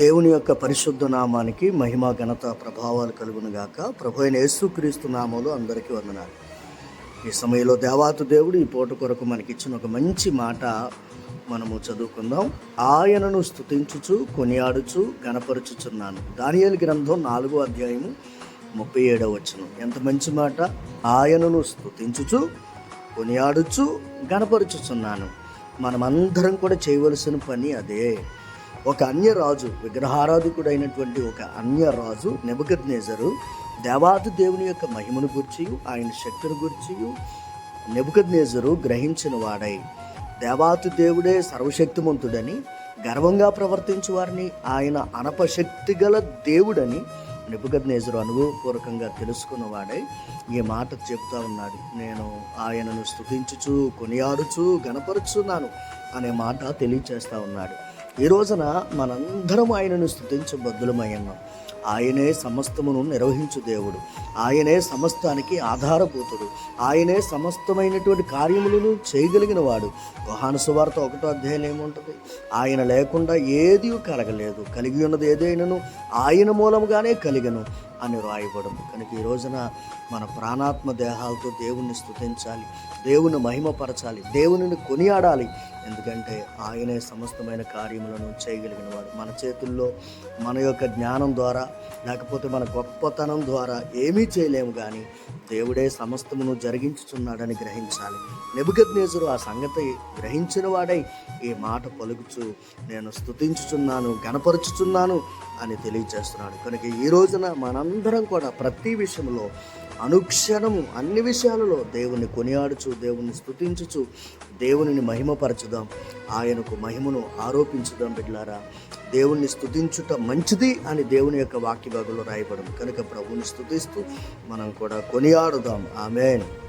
దేవుని యొక్క పరిశుద్ధ నామానికి మహిమ ఘనత ప్రభావాలు కలుగును గాక. ప్రభు అయిన యేసుక్రీస్తు నామంలో అందరికీ వందనాలు. ఈ సమయంలో దేవాతు దేవుడు ఈ పూట కొరకు మనకిచ్చిన ఒక మంచి మాట మనము చదువుకుందాం. ఆయనను స్తుతించుచు కొనియాడుచు గణపరుచుచున్నాను దానియలు గ్రంథం నాలుగో అధ్యాయము ముప్పై ఏడవ వచ్చిన ఎంత మంచి మాట? ఆయనను స్తుతించుచు కొనియాడుచు గణపరుచుచున్నాను మనమందరం కూడా చేయవలసిన పని అదే. ఒక అన్యరాజు విగ్రహారాధికుడైనటువంటి ఒక అన్యరాజు నెబుకద్నేజరు దేవాది దేవుని యొక్క మహిమను గుర్చి ఆయన శక్తిని గుర్చి నెబుకద్నేజరు గ్రహించిన వాడై దేవాతి దేవుడే సర్వశక్తిమంతుడని గర్వంగా ప్రవర్తించు వారిని ఆయన అనపశక్తి గల దేవుడని నిపుగద్నేజరు అనుభవపూర్వకంగా తెలుసుకున్నవాడై ఈ మాట చెప్తా ఉన్నాడు. నేను ఆయనను స్థుతించుచు కొనియాడుచు గణపరుచున్నాను అనే మాట తెలియచేస్తా ఉన్నాడు. ఈ రోజున మనందరం ఆయనను స్తుతించబద్దులమై ఉన్నాం. ఆయనే సమస్తమును నిర్వహించు దేవుడు. ఆయనే సమస్తానికి ఆధారభూతుడు. ఆయనే సమస్తమైనటువంటి కార్యములను చేయగలిగిన వాడు యోహాను సువార్త ఒకటో అధ్యాయం ఏముంటుంది? ఆయన లేకుండా ఏది కలగలేదు. కలిగి ఉన్నది ఏదైనాను ఆయన మూలముగానే కలిగను అని రాయబడం కనుక ఈ రోజున మన ప్రాణాత్మ దేహాలతో దేవుణ్ణి స్థుతించాలి. దేవుని మహిమపరచాలి. దేవునిని కొనియాడాలి. ఎందుకంటే ఆయనే సమస్తమైన కార్యములను చేయగలిగిన వాడు మన చేతుల్లో మన యొక్క జ్ఞానం ద్వారా లేకపోతే మన గొప్పతనం ద్వారా ఏమీ చేయలేము కానీ దేవుడే సమస్తమును జరిగించుచున్నాడని గ్రహించాలి. నెబుకద్నేజరు ఆ సంగతి గ్రహించిన వాడై ఈ మాట పలుకుచు నేను స్తుతించుచున్నాను గణపరుచుచున్నాను అని తెలియజేస్తున్నాడు. కనుక ఈ రోజున మనందరం కూడా ప్రతి విషయంలో అనుక్షణము అన్ని విషయాలలో దేవుని కొనియాడుచు దేవుని స్థుతించుచు దేవునిని మహిమపరచుదాం. ఆయనకు మహిమను ఆరోపించుదాం బిడ్లారా. దేవుణ్ణి స్థుతించుట మంచిది అని దేవుని యొక్క వాక్య భాగంలో కనుక ప్రభువుని స్థుతిస్తూ మనం కూడా కొనియాడుదాం. ఆమెన్.